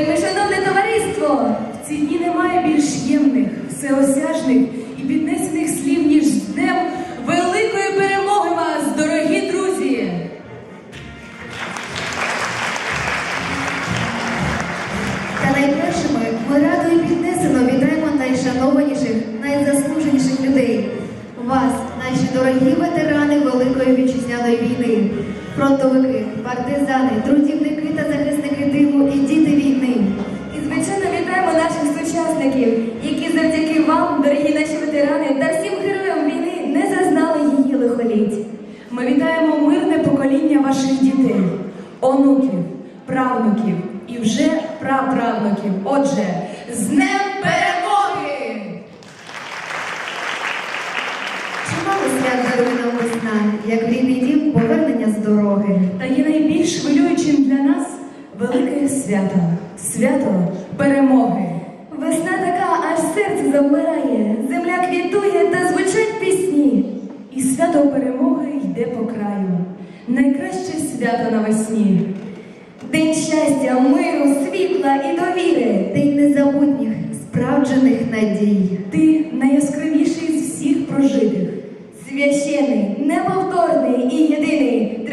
Вельми шановне товариство, в ці дні немає більш ємних, всеосяжних і піднесених слів, ніж днем великої перемоги вас, дорогі друзі! Та найпершими ми радо і піднесено вітаємо найшанованіших, найзаслуженіших людей. Вас, наші дорогі ветерани Великої вітчизняної війни, фронтовики, партизани, трудівники та захисники тилу і діти наших сучасників, які завдяки вам, дорогі наші ветерани, та всім героям війни не зазнали її лихоліть. Ми вітаємо мирне покоління ваших дітей, онуків, правнуків і вже праправнуків. Отже, з Днем перемоги! Чимало свят дарує нам весна, як рідний дім повернення з дороги. Та є найбільш хвилюючим для нас велике свято свято перемоги. Весна така, аж серце завмирає, земля квітує та звучать пісні. І свято перемоги йде по краю. Найкраще свято навесні. День щастя, миру, світла і довіри. День незабутніх, справджених надій. Ти найяскравіший з всіх прожитих. Священий, неповторний і єдиний